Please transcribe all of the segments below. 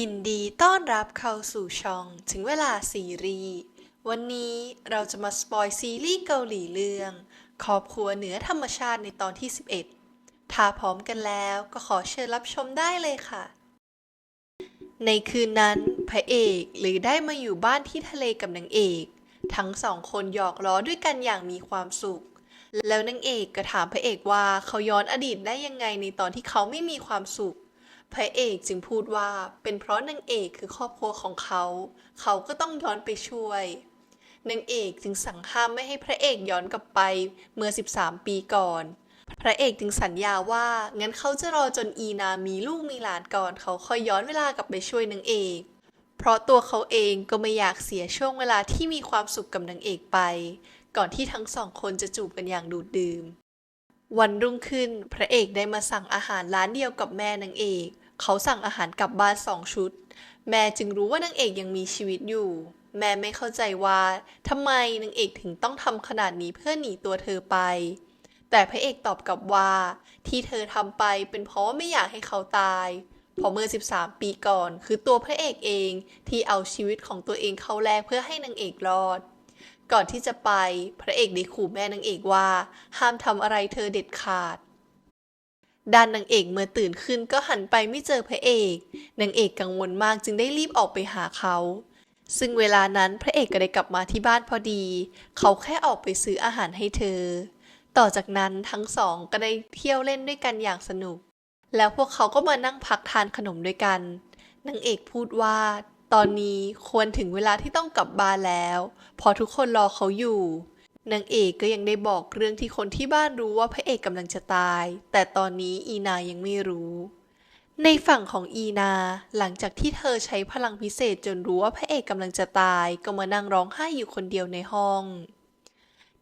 ยินดีต้อนรับเข้าสู่ช่องถึงเวลาซีรีส์วันนี้เราจะมาสปอยซีรีส์เกาหลีเรื่อง ครอบครัวเหนือธรรมชาติในตอนที่ 11 ถ้าพร้อมกันแล้วก็ขอเชิญรับชมได้เลยค่ะ ในคืนนั้นพระเอกหรือได้มาอยู่บ้านที่ทะเลกับนางเอก ทั้งสองคนหยอกล้อด้วยกันอย่างมีความสุข แล้วนางเอกก็ถามพระเอกว่าเขาย้อนอดีตได้ยังไงในตอนที่เขาไม่มีความสุข พระเอกจึงพูดว่าเป็นเพราะนางเอกคือครอบครัวของเขา เขาก็ต้องย้อนไปช่วยนางเอกจึงสั่งห้ามไม่ให้พระเอกย้อนกลับไปเมื่อ 13 ปีก่อน พระเอกจึงสัญญาว่างั้นเขาจะรอจนอีนามีลูกมีหลานก่อน เขาค่อยย้อนเวลากลับไปช่วยนางเอก เพราะตัวเขาเองก็ไม่อยากเสียช่วงเวลาที่มีความสุขกับนางเอกไป ก่อนที่ทั้งสองคนจะจูบกันอย่างดูดดื่ม วันรุ่งขึ้นพระเอกได้มาสั่งอาหารร้านเดียวกับแม่นางเอก เขาสั่งอาหารกลับบ้านสองชุด แม่จึงรู้ว่านางเอกยังมีชีวิตอยู่ แม่ไม่เข้าใจว่าทำไมนางเอกถึงต้องทำขนาดนี้เพื่อหนีตัวเธอไป แต่พระเอกตอบกลับว่า ที่เธอทำไปเป็นเพราะไม่อยากให้เขาตายเพราะเมื่อ 13 ปีก่อน คือตัวพระเอกเองที่เอาชีวิตของตัวเองเข้าแลกเพื่อให้นางเอกรอด ก่อนที่จะไป พระเอกได้ขู่แม่นางเอกว่า ห้ามทำอะไรเธอเด็ดขาด ด้านนางเอกเมื่อตื่นขึ้นก็หันไปไม่เจอพระเอก นางเอกกังวลมากจึงได้รีบออกไปหาเขา ซึ่งเวลานั้นพระเอกก็ได้กลับมาที่บ้านพอดี เขาแค่ออกไปซื้ออาหารให้เธอ ต่อจากนั้นทั้งสองก็ได้เที่ยวเล่นด้วยกันอย่างสนุก แล้วพวกเขาก็มานั่งพักทานขนมด้วยกัน นางเอกพูดว่า ตอนนี้ควรถึงเวลาที่ต้องกลับบ้านแล้วเพอทุกคนรอเขาอยู่ นางเอกก็ยังได้บอกเรื่องที่คนที่บ้านรู้ว่าพระเอกกำลังจะตาย แต่ตอนนี้อีนายังไม่รู้ ในฝั่งของอีนา หลังจากที่เธอใช้พลังพิเศษจนรู้ว่าพระเอกกำลังจะตาย ก็มานั่งร้องไห้อยู่คนเดียวในห้อง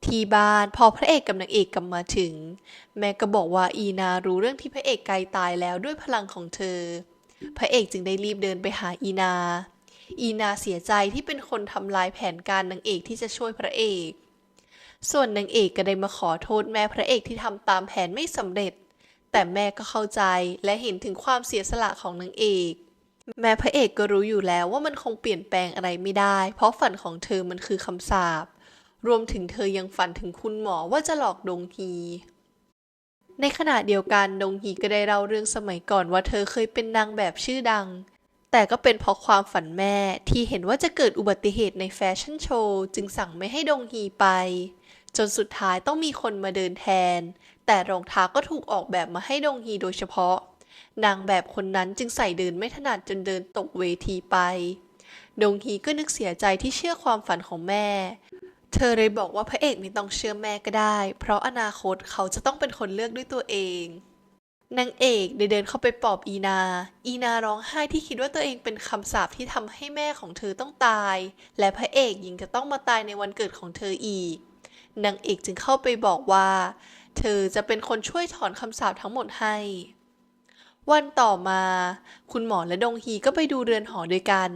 ที่บ้านพอพระเอกกับนางเอกกลับมาถึง แม่ก็บอกว่าอีนารู้เรื่องที่พระเอกไกลตายแล้วด้วยพลังของเธอ พระเอกจึงได้รีบเดินไปหาอีนา อีนาเสียใจที่เป็นคนทำลายแผนการนางเอกที่จะช่วยพระเอก ส่วนนางเอกก็ได้มาขอโทษแม่พระเอกที่ทำตามแผนไม่สำเร็จ แต่แม่ก็เข้าใจและเห็นถึงความเสียสละของนางเอก แม่พระเอกก็รู้อยู่แล้วว่ามันคงเปลี่ยนแปลงอะไรไม่ได้ เพราะฝันของเธอมันคือคำสาปรวมถึงเธอยังฝันถึงคุณหมอว่าจะหลอกดงฮีในขณะเดียวกันดงฮีก็ได้เล่าเรื่องสมัยก่อนว่าเธอเคยเป็นนางแบบชื่อดัง แต่ก็เป็นเพราะความฝันแม่ที่เห็นว่าจะเกิดอุบัติเหตุในแฟชั่นโชว์จึงสั่งไม่ให้ดงฮีไป จนสุดท้ายต้องมีคนมาเดินแทน แต่รองเท้าก็ถูกออกแบบมาให้ดงฮีโดยเฉพาะ นางแบบคนนั้นจึงใส่เดินไม่ถนัดจนเดินตกเวทีไป ดงฮีก็นึกเสียใจที่เชื่อความฝันของแม่ เธอเลยบอกว่าพระเอกไม่ต้องเชื่อแม่ก็ได้ เพราะอนาคตเขาจะต้องเป็นคนเลือกด้วยตัวเองนางเอกได้เดินเข้าไปปลอบอีนา อีนาร้องไห้ที่คิดว่าตัวเองเป็นคำสาปที่ทำให้แม่ของเธอต้องตาย และพระเอกยังจะต้องมาตายในวันเกิดของเธออีก นางเอกจึงเข้าไปบอกว่า เธอจะเป็นคนช่วยถอนคำสาปทั้งหมดให้ วันต่อมา คุณหมอและดงฮีก็ไปดูเรือนหอด้วยกัน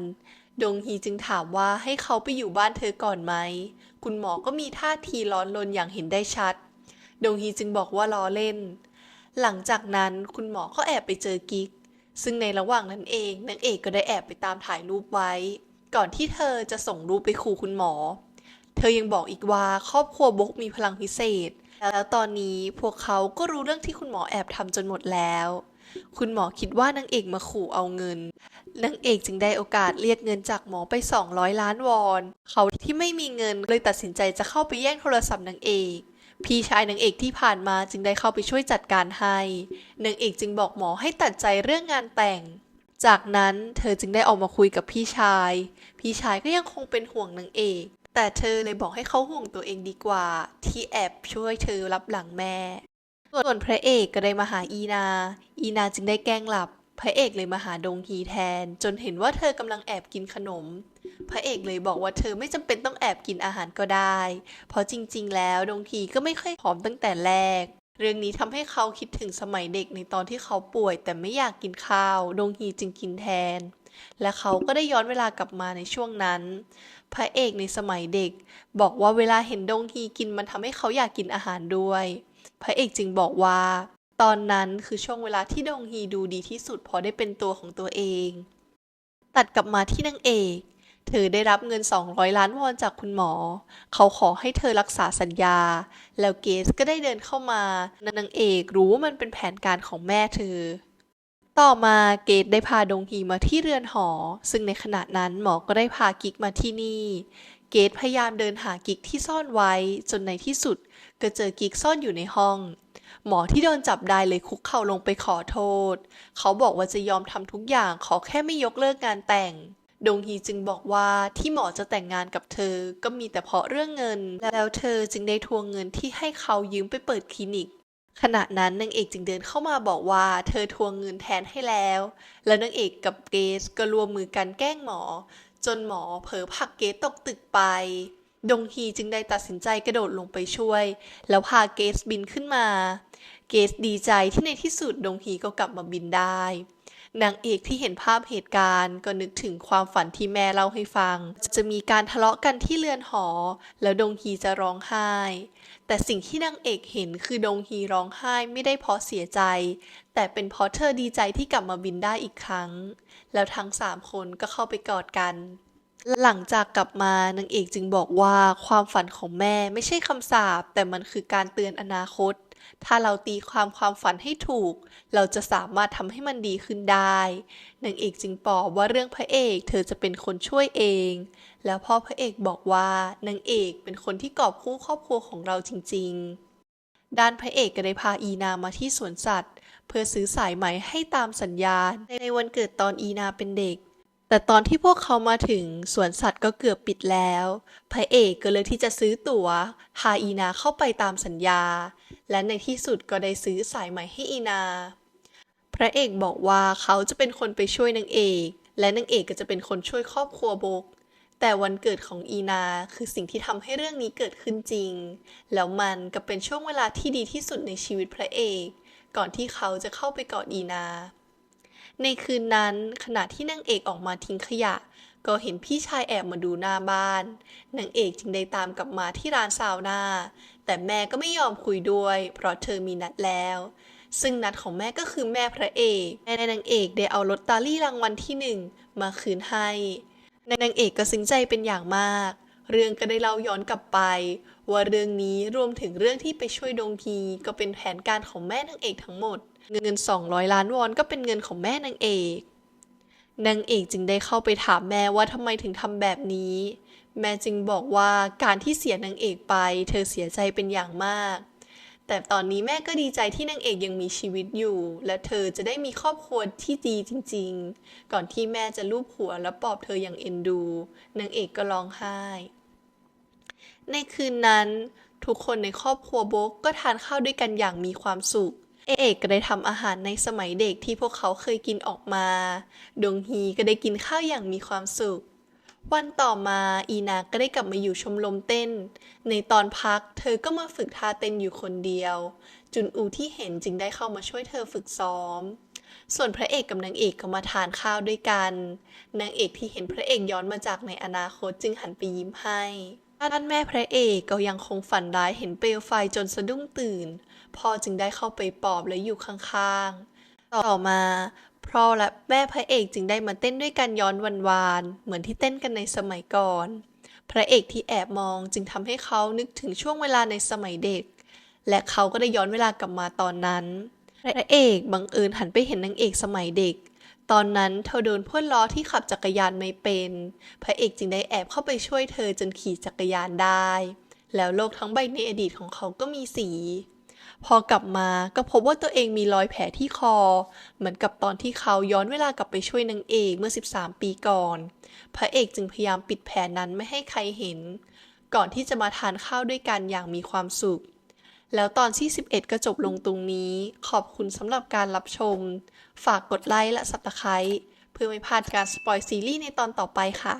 ดงฮีจึงถามว่าให้เขาไปอยู่บ้านเธอก่อนไหม คุณหมอก็มีท่าทีร้อนรนอย่างเห็นได้ชัด ดงฮีจึงบอกว่าล้อเล่น หลังจากนั้นคุณหมอก็แอบไปเจอกิ๊ก ซึ่งในระหว่างนั้นเองนางเอกก็ได้แอบไปตามถ่ายรูปไว้ ก่อนที่เธอจะส่งรูปไปขู่คุณหมอ เธอยังบอกอีกว่าครอบครัวบกมีพลังพิเศษ แล้วตอนนี้พวกเขาก็รู้เรื่องที่คุณหมอแอบทำจนหมดแล้ว คุณหมอคิดว่านางเอกมาขู่เอาเงิน นางเอกจึงได้โอกาสเรียกเงินจากหมอไป 200 ล้านวอน เขาที่ไม่มีเงินเลยตัดสินใจจะเข้าไปแย่งโทรศัพท์นางเอกพี่ชายนางเอกที่ผ่านมาจึงได้เข้าไปช่วยจัดการให้นางเอกจึงบอกหมอให้ตัดใจเรื่องงานแต่ง จากนั้นเธอจึงได้ออกมาคุยกับพี่ชาย พี่ชายก็ยังคงเป็นห่วงนางเอก แต่เธอเลยบอกให้เขาห่วงตัวเองดีกว่า ที่แอบช่วยเธอรับหลังแม่ ส่วนพระเอกก็ได้มาหาอีนา อีนาจึงได้แกล้งหลับ พระเอกเลยมาหาดงฮีแทน จนเห็นว่าเธอกำลังแอบกินขนม พระเอกเลยบอกว่าเธอไม่จำเป็นต้องแอบกินอาหารก็ได้ เพราะจริง ๆ แล้วดงฮีก็ไม่ค่อยผอมตั้งแต่แรก เรื่องนี้ทำให้เขาคิดถึงสมัยเด็กในตอนที่เขาป่วย แต่ไม่อยากกินข้าว ดงฮีจึงกินแทน และเขาก็ได้ย้อนเวลากลับมาในช่วงนั้น พระเอกในสมัยเด็ก บอกว่าเวลาเห็นดงฮีกินมันทำให้เขาอยากกินอาหารด้วย พระเอกจึงบอกว่า ตอนนั้นคือช่วงเวลาที่ดงฮีดูดีที่สุดพราะได้เป็นตัวของตัวเอง ตัดกลับมาที่นางเอกเธอได้รับเงิน 200 ล้านวอนจากคุณหมอ เขาขอให้เธอรักษาสัญญา แล้วเกสก็ได้เดินเข้ามานางเอกรู้ว่ามันเป็นแผนการของแม่เธอ ต่อมาเกตได้พาดงฮีมาที่เรือนหอ ซึ่งในขณะนั้นหมอก็ได้พากิกมาที่นี่ เกตพยายามเดินหากิกที่ซ่อนไว้ จนในที่สุดก็เจอกิกซ่อนอยู่ในห้อง หมอที่โดนจับได้เลยคุกเข่าลงไปขอโทษ เขาบอกว่าจะยอมทำทุกอย่างขอแค่ไม่ยกเลิกงานแต่ง ดงฮีจึงบอกว่าที่หมอจะแต่งงานกับเธอก็มีแต่เพราะเรื่องเงิน แล้วเธอจึงได้ทวงเงินที่ให้เขายืมไปเปิดคลินิก ขณะนั้นนางเอกจึงเดินเข้ามาบอกว่าเธอทวงเงินแทนให้แล้ว แล้วนางเอกกับเกสก็รวมมือกันแกล้งหมอ จนหมอเผลอผลักเกสตกตึกไป ดงฮีจึงได้ตัดสินใจกระโดดลงไปช่วย แล้วพาเกสบินขึ้นมา เกสดีใจที่ในที่สุดดงฮีก็กลับมาบินได้ นางเอกที่เห็นภาพเหตุการณ์ก็นึกถึงความฝันที่แม่เล่าให้ฟัง จะมีการทะเลาะกันที่เรือนหอ แล้วดงฮีจะร้องไห้ แต่สิ่งที่นางเอกเห็นคือดงฮีร้องไห้ไม่ได้เพราะเสียใจ แต่เป็นเพราะเธอดีใจที่กลับมาบินได้อีกครั้ง แล้วทั้งสามคนก็เข้าไปกอดกันหลังจากกลับมานางเอกจึงบอกว่าความฝันของแม่ไม่ใช่คำสาปแต่มันคือการเตือนอนาคต ถ้าเราตีความความฝันให้ถูก เราจะสามารถทำให้มันดีขึ้นได้นางเอกจึงบอกว่าเรื่องพระเอกเธอจะเป็นคนช่วยเอง แล้วพ่อพระเอกบอกว่านางเอกเป็นคนที่กอบคู่ครอบครัวของเราจริง ๆ ด้านพระเอกก็ได้พาอีนามาที่สวนสัตว์ เพื่อซื้อสายไหมให้ตามสัญญาในวันเกิดตอนอีนาเป็นเด็ก แต่ตอนที่พวกเขามาถึงสวนสัตว์ก็เกือบปิดแล้ว พระเอกก็เลยที่จะซื้อตั๋วพาอีนาเข้าไปตามสัญญา และในที่สุดก็ได้ซื้อสายไหม่ให้อีนา พระเอกบอกว่าเขาจะเป็นคนไปช่วยนางเอก และนางเอกก็จะเป็นคนช่วยครอบครัวโบก แต่วันเกิดของอีนาคือสิ่งที่ทำให้เรื่องนี้เกิดขึ้นจริง แล้วมันก็เป็นช่วงเวลาที่ดีที่สุดในชีวิตพระเอก ก่อนที่เขาจะเข้าไปกอดอีนา ในคืนนั้นขณะที่นางเอกออกมาทิ้งขยะ ก็เห็นพี่ชายแอบมาดูหน้าบ้านนางเอกจึงได้ตามกลับมาที่ร้านซาวน่าแต่แม่ก็ไม่ยอมคุยด้วย เพราะเธอมีนัดแล้ว ซึ่งนัดของแม่ก็คือแม่พระเอกแม่นางเอกได้เอาลอตเตอรี่รางวัลที่หนึ่งมาคืนให้นางเอกก็ซึ้งใจเป็นอย่างมาก เรื่องก็ได้เล่าย้อนกลับไป ว่าเรื่องนี้รวมถึงเรื่องที่ไปช่วยดงฮีก็เป็นแผนการของแม่นางเอกทั้งหมด เงิน 200 ล้านวอนก็เป็นเงินของแม่นางเอกนางเอกจึงได้เข้าไปถามแม่ว่าทำไมถึงทำแบบนี้ แม่จึงบอกว่าการที่เสียนางเอกไป เธอเสียใจเป็นอย่างมาก แต่ตอนนี้แม่ก็ดีใจที่นางเอกยังมีชีวิตอยู่ และเธอจะได้มีครอบครัวที่ดีจริงๆ ก่อนที่แม่จะลูบหัวและปลอบเธออย่างเอ็นดู นางเอกก็ร้องไห้ ในคืนนั้น ทุกคนในครอบครัวโบกก็ทานข้าวด้วยกันอย่างมีความสุข เอกก็ได้ทำอาหารในสมัยเด็กที่พวกเขาเคยกินออกมาดงฮีก็ได้กินข้าวอย่างมีความสุข วันต่อมาอีนาก็ได้กลับมาอยู่ชมรมเต้น ในตอนพักเธอก็มาฝึกท่าเต้นอยู่คนเดียว จุนอูที่เห็นจึงได้เข้ามาช่วยเธอฝึกซ้อม ส่วนพระเอกกับนางเอกก็มาทานข้าวด้วยกัน นางเอกที่เห็นพระเอกย้อนมาจากในอนาคตจึงหันไปยิ้มให้ ด้านแม่พระเอกก็ยังคงฝันร้ายเห็นเปลวไฟจนสะดุ้งตื่น พ่อจึงได้เข้าไปปลอบและอยู่ข้างๆ ต่อมาพ่อและแม่พระเอกจึงได้มาเต้นด้วยกันย้อนวันวาน เหมือนที่เต้นกันในสมัยก่อน พระเอกที่แอบมองจึงทำให้เขานึกถึงช่วงเวลาในสมัยเด็ก และเขาก็ได้ย้อนเวลากลับมาตอนนั้น พระเอกบังเอิญหันไปเห็นนางเอกสมัยเด็ก ตอนนั้นเธอโดนเพื่อนล้อที่ขับจักรยานไม่เป็น พระเอกจึงได้แอบเข้าไปช่วยเธอจนขี่จักรยานได้ แล้วโลกทั้งใบในอดีตของเขาก็มีสี พอกลับมาก็พบว่าตัวเองมีรอยแผลที่คอ เหมือนกับตอนที่เขาย้อนเวลากลับไปช่วยนางเอกเมื่อ 13 ปีก่อน พระเอกจึงพยายามปิดแผลนั้นไม่ให้ใครเห็น ก่อนที่จะมาทานข้าวด้วยกันอย่างมีความสุข แล้วตอนที่ 11 ก็จบลงตรงนี้ ขอบคุณสำหรับการรับชม ฝากกดไลค์และ Subscribe เพื่อไม่พลาดการสปอยซีรีส์ในตอนต่อไปค่ะ